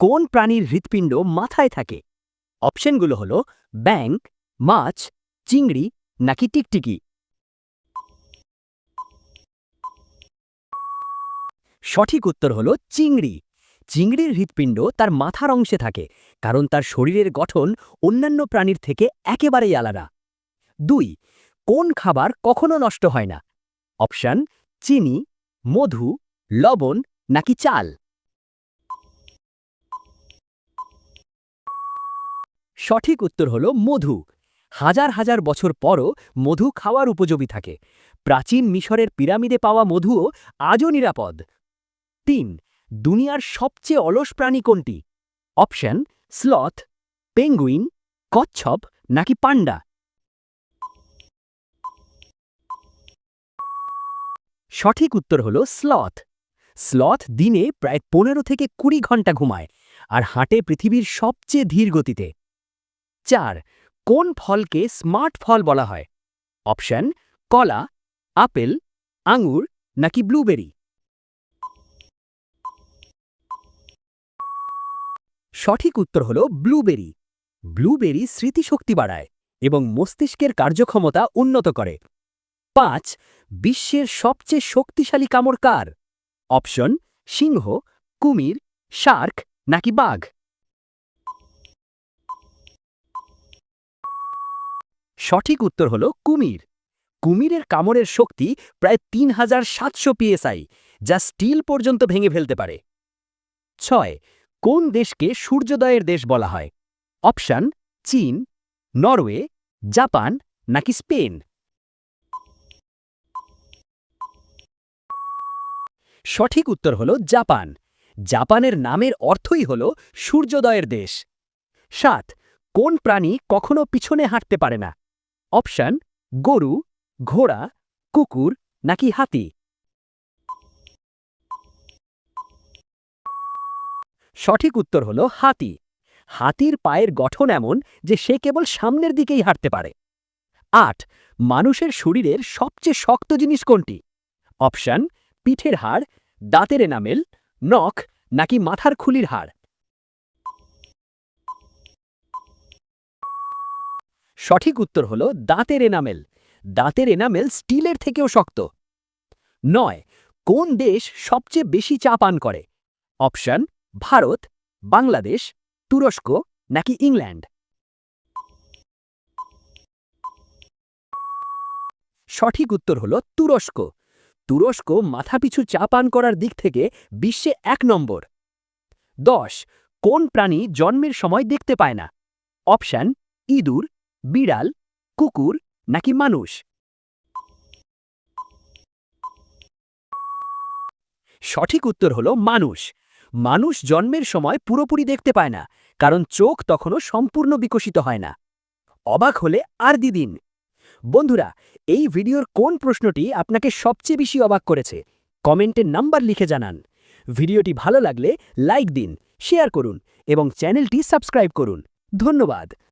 কোন প্রাণীর হৃৎপিণ্ড মাথায় থাকে? অপশনগুলো হলো ব্যাঙ, মাছ, চিংড়ি নাকি টিকটিকি? সঠিক উত্তর হলো চিংড়ি। চিংড়ির হৃৎপিণ্ড তার মাথার অংশে থাকে, কারণ তার শরীরের গঠন অন্যান্য প্রাণীর থেকে একেবারেই আলাদা। দুই, কোন খাবার কখনো নষ্ট হয় না? অপশন, চিনি, মধু, লবণ নাকি চাল? সঠিক উত্তর হল মধু। হাজার হাজার বছর পরও মধু খাওয়ার উপযোগী থাকে। প্রাচীন মিশরের পিরামিডে পাওয়া মধুও আজও নিরাপদ। তিন, দুনিয়ার সবচেয়ে অলস প্রাণী কোনটি? অপশন, স্লথ, পেঙ্গুইন, কচ্ছপ নাকি পান্ডা? সঠিক উত্তর হল স্লথ। স্লথ দিনে প্রায় পনেরো থেকে কুড়ি ঘণ্টা ঘুমায়, আর হাঁটে পৃথিবীর সবচেয়ে ধীর গতিতে। চার, কোন ফলকে স্মার্ট ফল বলা হয়? অপশন, কলা, আপেল, আঙুর নাকি ব্লুবেরি? সঠিক উত্তর হল ব্লুবেরি। ব্লুবেরি স্মৃতিশক্তি বাড়ায় এবং মস্তিষ্কের কার্যক্ষমতা উন্নত করে। পাঁচ, বিশ্বের সবচেয়ে শক্তিশালী কামড় কার? অপশন, সিংহ, কুমির, শার্ক নাকি বাঘ? সঠিক উত্তর হল কুমির। কুমিরের কামড়ের শক্তি প্রায় তিন হাজার সাতশো পিএসআই, যা স্টিল পর্যন্ত ভেঙে ফেলতে পারে। ছয়, কোন দেশকে সূর্যোদয়ের দেশ বলা হয়? অপশন, চীন, নরওয়ে, জাপান নাকি স্পেন? সঠিক উত্তর হল জাপান। জাপানের নামের অর্থই হল সূর্যোদয়ের দেশ। সাত, কোন প্রাণী কখনো পিছনে হাঁটতে পারে না? অপশন, গরু, ঘোড়া, কুকুর, নাকি হাতি? সঠিক উত্তর হল হাতি। হাতির পায়ের গঠন এমন যে সে কেবল সামনের দিকেই হাঁটতে পারে। আট, মানুষের শরীরের সবচেয়ে শক্ত জিনিস কোনটি? অপশন, পিঠের হাড়, দাঁতের এনামেল, নখ, নাকি মাথার খুলির হাড়? সঠিক উত্তর হল দাঁতের এনামেল। দাঁতের এনামেল স্টিলের থেকেও শক্ত। নয়, কোন দেশ সবচেয়ে বেশি চা পান করে? অপশন, ভারত, বাংলাদেশ, তুরস্ক নাকি ইংল্যান্ড? সঠিক উত্তর হল তুরস্ক। তুরস্ক মাথাপিছু চা পান করার দিক থেকে বিশ্বে এক নম্বর। দশ, কোন প্রাণী জন্মের সময় দেখতে পায় না? অপশন, ইঁদুর বিড়াল, কুকুর নাকি মানুষ? সঠিক উত্তর হল মানুষ। মানুষ জন্মের সময় পুরোপুরি দেখতে পায় না, কারণ চোখ তখনও সম্পূর্ণ বিকশিত হয় না। অবাক হলে আর দিদিন বন্ধুরা, এই ভিডিওর কোন প্রশ্নটি আপনাকে সবচেয়ে বেশি অবাক করেছে? কমেন্টে নাম্বার লিখে জানান। ভিডিওটি ভালো লাগলে লাইক দিন, শেয়ার করুন এবং চ্যানেলটি সাবস্ক্রাইব করুন। ধন্যবাদ।